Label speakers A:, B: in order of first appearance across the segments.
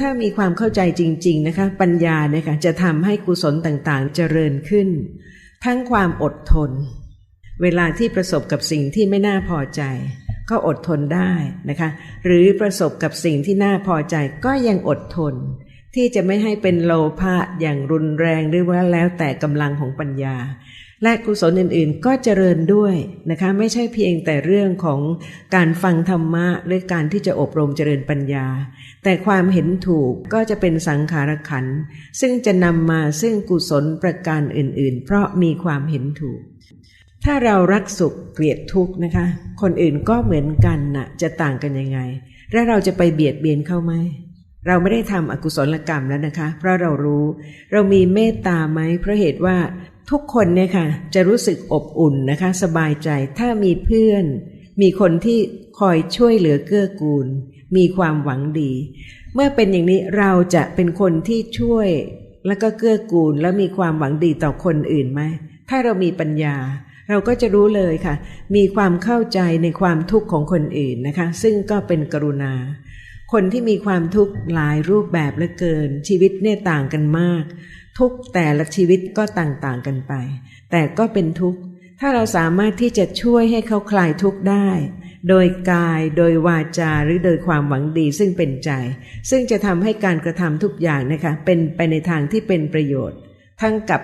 A: ถ้ามีความเข้าใจจริง ๆ นะคะ ปัญญาเนี่ยค่ะจะทำให้กุศลต่างๆ เจริญขึ้น ทั้งความอดทน เวลาที่ประสบกับสิ่งที่ไม่น่าพอใจ ก็อดทนได้นะคะ หรือประสบกับสิ่งที่น่าพอใจก็ยังอดทน ที่จะไม่ให้เป็นโลภะอย่างรุนแรงหรือว่าแล้วแต่กำลังของปัญญา และกุศลอื่นๆ ก็เจริญด้วยนะคะไม่ใช่เพียงแต่เรื่องของการฟังธรรมะหรือการที่จะอบรมเจริญปัญญา แต่ความเห็นถูกก็จะเป็นสังขารขันซึ่งจะนำมาซึ่งกุศลประการอื่นๆ เพราะมีความเห็นถูก ถ้าเรารักสุขเกลียดทุกข์นะคะ คนอื่นก็เหมือนกันน่ะจะต่างกันยังไง และเราจะไปเบียดเบียนเข้าไหมเราไม่ได้ทำอกุศลกรรมแล้วนะคะ เพราะเรารู้ เรามีเมตตาไหมเพราะเหตุว่า ทุกคนเนี่ยค่ะ จะรู้สึกอบอุ่นนะคะ สบายใจถ้ามีเพื่อน มีคนที่คอยช่วยเหลือเกื้อกูล มีความหวังดี เมื่อเป็นอย่างนี้เราจะเป็นคนที่ช่วยแล้วก็เกื้อกูลและมีความหวังดีต่อคนอื่นไหมถ้าเรามีปัญญา เราก็จะรู้เลยค่ะ มีความเข้าใจในความทุกข์ของคนอื่นนะคะ ซึ่งก็เป็นกรุณา คนที่มีความทุกข์หลายรูปแบบเหลือเกิน ชีวิตเนี่ยต่างกันมาก ทุกแต่ละชีวิตก็ต่างๆกันไป แต่ก็เป็นทุกข์ ถ้าเราสามารถที่จะช่วยให้เขาคลายทุกข์ได้ โดยกายโดยวาจาหรือโดยความหวังดีซึ่งเป็นใจ ซึ่งจะทำให้การกระทำทุกอย่างนะคะเป็นไปในทางที่เป็นประโยชน์ ทั้งกับ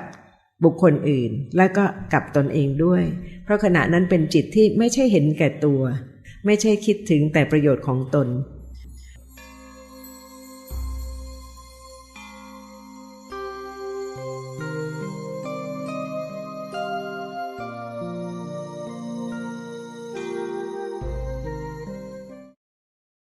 A: บุคคลอื่น และก็กับตนเองด้วย เพราะขณะนั้นเป็นจิตที่ไม่ใช่เห็นแก่ตัว ไม่ใช่คิดถึงแต่ประโยชน์ของตน